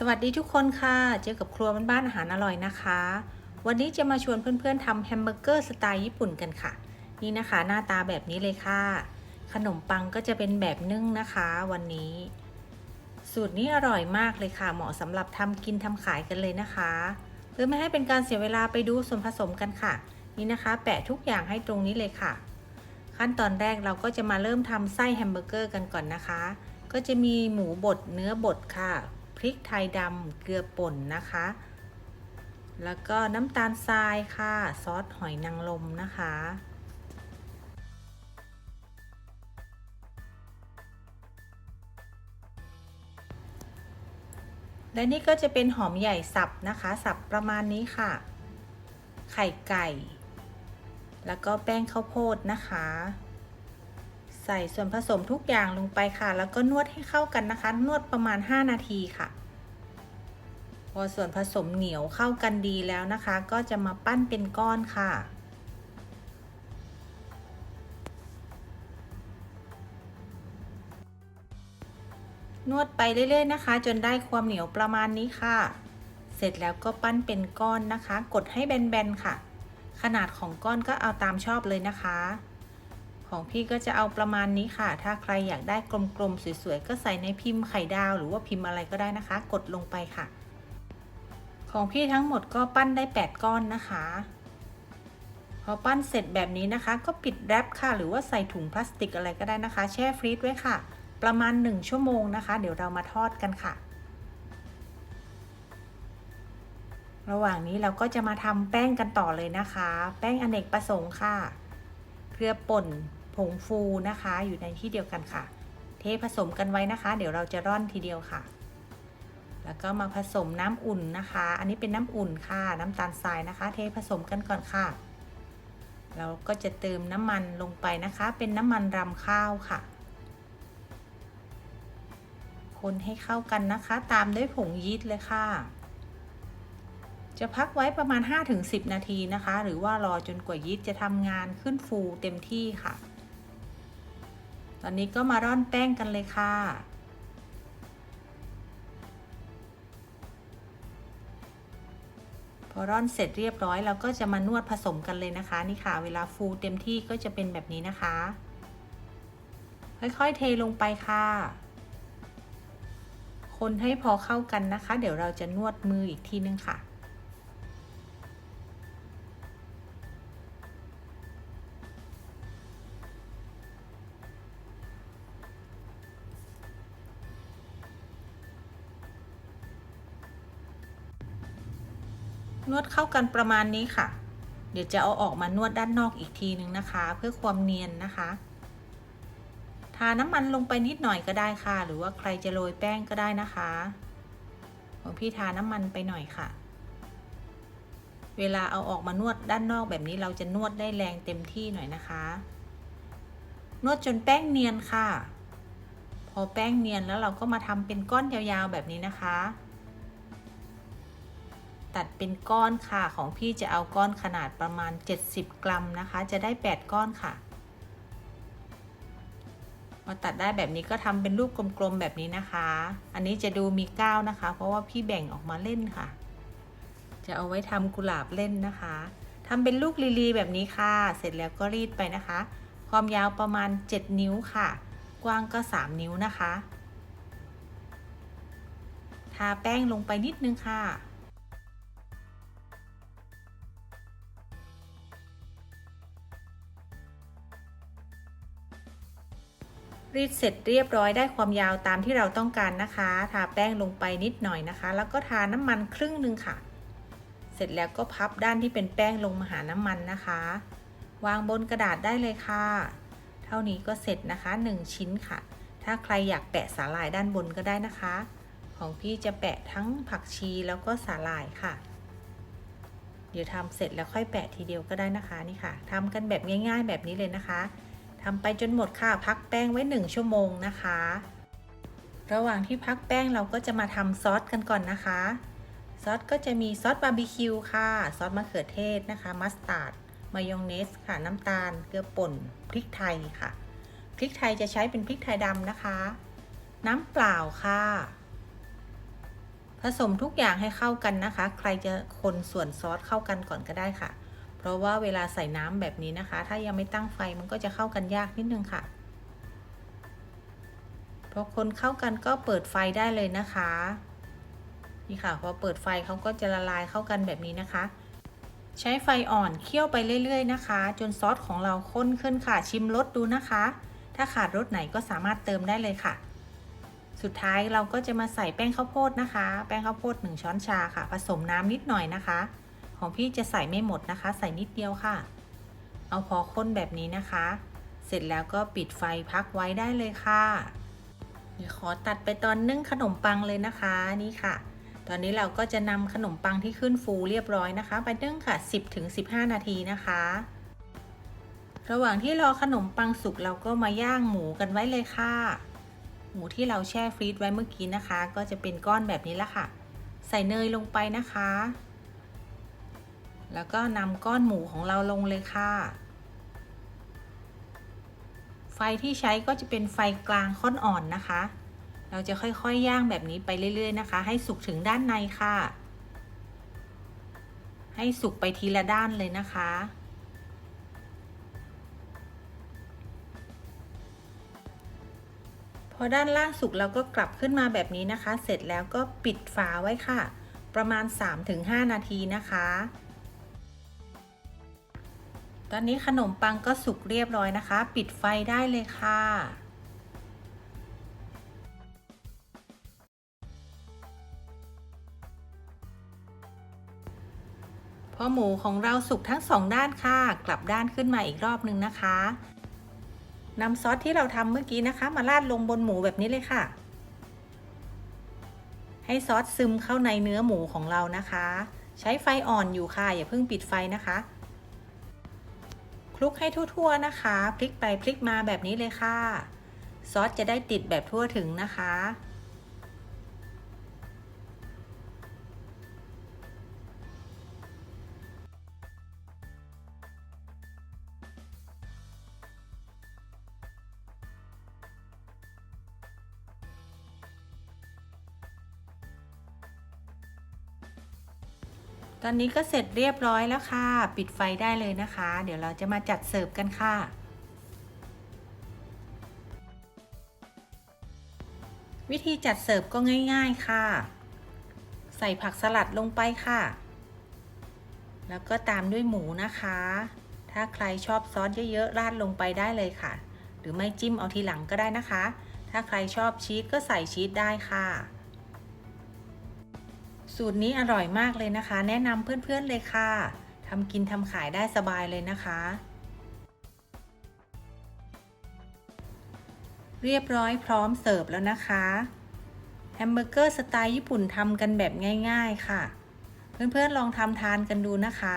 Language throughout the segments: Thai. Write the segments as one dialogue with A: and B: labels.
A: สวัสดีทุกคนค่ะ เจอกับครัวบ้านอาหารอร่อยนะคะ วันนี้จะมาชวนเพื่อนๆทำแฮมเบอร์เกอร์สไตล์ญี่ปุ่นกันค่ะ นี่นะคะหน้าตาแบบนี้เลยค่ะ ขนมปังก็จะเป็นแบบนึ่งนะคะวันนี้ สูตรนี้อร่อยมากเลยค่ะ เหมาะสำหรับทำกินทำขายกันเลยนะคะ เพื่อไม่ให้เป็นการเสียเวลาไปดูส่วนผสมกันค่ะ นี่นะคะ แปะทุกอย่างให้ตรงนี้เลยค่ะ ขั้นตอนแรกเราก็จะมาเริ่มทำไส้แฮมเบอร์เกอร์กันก่อนนะคะ ก็จะมีหมูบดเนื้อบดค่ะ พริกไทยดำเกลือป่นนะคะ แล้วก็น้ำตาลทรายค่ะ ซอสหอยนางรมนะคะ และนี่ก็จะเป็นหอมใหญ่สับนะคะ สับประมาณนี้ค่ะ ไข่ไก่ แล้วก็แป้งข้าวโพดนะคะ ใส่ส่วนผสมทุกอย่างลงไปค่ะ แล้วก็นวดให้เข้ากันนะคะ นวดประมาณ 5 นาทีค่ะ พอส่วนผสมเหนียวเข้ากันดีแล้วนะคะ ก็จะมาปั้นเป็นก้อนค่ะนวดไปเรื่อย ๆ นะคะ จนได้ความเหนียวประมาณนี้ค่ะ เสร็จแล้วก็ปั้นเป็นก้อนนะคะ กดให้แบน ๆ ค่ะ ขนาดของก้อนก็เอาตามชอบเลยนะคะ ของพี่ก็จะเอาประมาณนี้ค่ะ ถ้าใครอยากได้กลมๆสวยๆ ก็ใส่ในพิมพ์ไข่ดาว หรือว่าพิมพ์อะไรก็ได้นะคะ กดลงไปค่ะ ของพี่ทั้งหมดก็ปั้นได้ 8 ก้อนนะคะ พอปั้นเสร็จแบบนี้นะคะ ก็ปิดแรปค่ะ หรือว่าใส่ถุงพลาสติกอะไรก็ได้นะคะ แช่ฟรีซไว้ค่ะ ประมาณ 1 ชั่วโมงนะคะ เดี๋ยวเรามาทอดกันค่ะ ระหว่างนี้เราก็จะมาทำแป้งกันต่อเลยนะคะ แป้งอเนกประสงค์ค่ะเกลือป่น งฟูนะคะอยู่ในที่เดียวกันค่ะ เทผสมกันไว้นะคะ เดี๋ยวเราจะร่อนทีเดียวค่ะ แล้วก็มาผสมน้ำอุ่นนะคะ อันนี้เป็นน้ำอุ่นค่ะ น้ำตาลทรายนะคะ เทผสมกันก่อนค่ะ เราก็จะเติมน้ำมันลงไปนะคะ เป็นน้ำมันรำข้าวค่ะ คนให้เข้ากันนะคะ ตามด้วยผงยีสต์เลยค่ะจะพักไว้ประมาณ 5-10 นาทีนะคะ หรือว่ารอจนกว่ายีสต์จะทำงานขึ้นฟูเต็มที่ค่ะ ตอนนี้ก็มาร่อนแป้งกันเลยค่ะพอร่อนเสร็จเรียบร้อยเราก็จะมานวดผสมกันเลยนะคะนี่ค่ะ เวลาฟูเต็มที่ก็จะเป็นแบบนี้นะคะ ค่อยๆเทลงไปค่ะ คนให้พอเข้ากันนะคะ เดี๋ยวเราจะนวดมืออีกทีนึงค่ะ นวดเข้ากันประมาณนี้ค่ะ เดี๋ยวจะเอาออกมานวดด้านนอกอีกทีนึงนะคะ เพื่อความเนียนนะคะ ทาน้ำมันลงไปนิดหน่อยก็ได้ค่ะ หรือว่าใครจะโรยแป้งก็ได้นะคะของพี่ทาน้ำมันไปหน่อยค่ะ เวลาเอาออกมานวดด้านนอกแบบนี้เราจะนวดได้แรงเต็มที่หน่อยนะคะ นวดจนแป้งเนียนค่ะ พอแป้งเนียนแล้วเราก็มาทำเป็นก้อนยาวๆแบบนี้นะคะ ตัดเป็นก้อนค่ะ ของพี่จะเอาก้อนขนาดประมาณ 70 กรัมนะคะ จะได้ 8 ก้อนค่ะพอตัดได้แบบนี้ก็ทำเป็นรูปกลมๆแบบนี้นะคะ อันนี้จะดูมีก้าวนะคะ เพราะว่าพี่แบ่งออกมาเล่นค่ะ จะเอาไว้ทำกุหลาบเล่นนะคะทำเป็นลูกลีๆแบบนี้ค่ะ เสร็จแล้วก็รีดไปนะคะ ความยาวประมาณ 7 นิ้วค่ะ กว้างก็ 3 นิ้วนะคะ ทาแป้งลงไปนิดนึงค่ะ รีดเสร็จเรียบร้อยได้ความยาวตามที่เราต้องการนะคะ ทาแป้งลงไปนิดหน่อยนะคะ แล้วก็ทาน้ำมันครึ่งหนึ่งค่ะ เสร็จแล้วก็พับด้านที่เป็นแป้งลงมาหาน้ำมันนะคะ วางบนกระดาษได้เลยค่ะ เท่านี้ก็เสร็จนะคะ 1 ชิ้นค่ะ ถ้าใครอยากแปะสาหร่ายด้านบนก็ได้นะคะ ของพี่จะแปะทั้งผักชีแล้วก็สาหร่ายค่ะ เดี๋ยวทำเสร็จแล้วค่อยแปะทีเดียวก็ได้นะคะนี่ค่ะทำกันแบบง่าย ๆ แบบนี้เลยนะคะำไปจนหมดค่ะ พักแป้งไว้ 1 ชั่วโมงนะคะ ระหว่างที่พักแป้งเราก็จะมาทำซอสกันก่อนนะคะ ซอสก็จะมีซอสบาร์บีคิวค่ะ ซอสมะเขือเทศนะคะ มัสตาร์ด มายองเนสค่ะ น้ำตาล เกลือป่น พริกไทยค่ะ พริกไทยจะใช้เป็นพริกไทยดำนะคะ น้ำเปล่าค่ะผสมทุกอย่างให้เข้ากันนะคะ ใครจะคนส่วนซอสเข้ากันก่อนก็ได้ค่ะ เพราะว่าเวลาใส่น้ำแบบนี้นะคะ ถ้ายังไม่ตั้งไฟมันก็จะเข้ากันยากนิดนึงค่ะ พอคนเข้ากันก็เปิดไฟได้เลยนะคะ นี่ค่ะพอเปิดไฟเขาก็จะละลายเข้ากันแบบนี้นะคะ ใช้ไฟอ่อนเคี่ยวไปเรื่อย ๆ นะคะ จนซอสของเราข้นขึ้นค่ะ ชิมรสดูนะคะ ถ้าขาดรสไหนก็สามารถเติมได้เลยค่ะ สุดท้ายเราก็จะมาใส่แป้งข้าวโพดนะคะ แป้งข้าวโพด 1 ช้อนชาค่ะ ผสมน้ำนิดหน่อยนะคะ ของพี่จะใส่ไม่หมดนะคะ ใส่นิดเดียวค่ะ เอาพอข้นแบบนี้นะคะ เสร็จแล้วก็ปิดไฟพักไว้ได้เลยค่ะ เดี๋ยวขอตัดไปตอนนึ่งขนมปังเลยนะคะนี่ค่ะ ตอนนี้เราก็จะนำขนมปังที่ขึ้นฟูเรียบร้อยนะคะ ไปนึ่งค่ะ 10-15 นาทีนะคะ ระหว่างที่รอขนมปังสุกเราก็มาย่างหมูกันไว้เลยค่ะ หมูที่เราแช่ฟรีซไว้เมื่อกี้นะคะ ก็จะเป็นก้อนแบบนี้ละค่ะ ใส่เนยลงไปนะคะ แล้วก็นำก้อนหมูของเราลงเลยค่ะ ไฟที่ใช้ก็จะเป็นไฟกลางค่อนอ่อนนะคะ เราจะค่อยๆยย่างแบบนี้ไปเรื่อย ๆ นะคะ ให้สุกถึงด้านในค่ะ ให้สุกไปทีละด้านเลยนะคะพอด้านล่างสุกเราก็กลับขึ้นมาแบบนี้นะคะ เสร็จแล้วก็ปิดฝาไว้ค่ะ ประมาณ 3-5 นาทีนะคะ ตอนนี้ขนมปังก็สุกเรียบร้อยนะคะ ปิดไฟได้เลยค่ะ พอหมูของเราสุกทั้งสองด้านค่ะ กลับด้านขึ้นมาอีกรอบนึงนะคะนำซอสที่เราทำเมื่อกี้นะคะ มาราดลงบนหมูแบบนี้เลยค่ะ ให้ซอสซึมเข้าในเนื้อหมูของเรานะคะ ใช้ไฟอ่อนอยู่ค่ะ อย่าเพิ่งปิดไฟนะคะ คลุกให้ทั่วๆนะคะ พลิกไปพลิกมาแบบนี้เลยค่ะ ซอสจะได้ติดแบบทั่วถึงนะคะ ตอนนี้ก็เสร็จเรียบร้อยแล้วค่ะ ปิดไฟได้เลยนะคะ เดี๋ยวเราจะมาจัดเสิร์ฟกันค่ะ วิธีจัดเสิร์ฟก็ง่ายๆค่ะ ใส่ผักสลัดลงไปค่ะ แล้วก็ตามด้วยหมูนะคะ ถ้าใครชอบซอสเยอะๆราดลงไปได้เลยค่ะ หรือไม่จิ้มเอาทีหลังก็ได้นะคะ ถ้าใครชอบชีสก็ใส่ชีสได้ค่ะ สูตรนี้อร่อยมากเลยนะคะ แนะนำเพื่อนๆเลยค่ะทำกินทำขายได้สบายเลยนะคะ เรียบร้อยพร้อมเสิร์ฟแล้วนะคะแฮมเบอร์เกอร์สไตล์ญี่ปุ่นทำกันแบบง่ายๆค่ะ เพื่อนๆลองทำทานกันดูนะคะ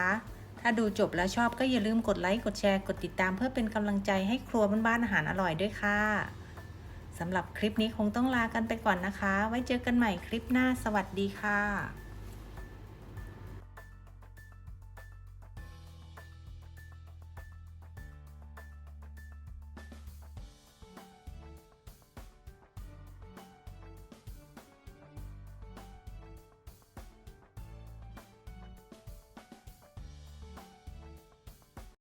A: ถ้าดูจบแล้วชอบก็อย่าลืมกดไลค์ กดแชร์ กดติดตามเพื่อเป็นกำลังใจให้ครัวบ้านๆอาหารอร่อยด้วยค่ะ สำหรับคลิปนี้คงต้องลากันไปก่อนนะคะ ไว้เจอกันใหม่คลิปหน้า สวัสดีค่ะ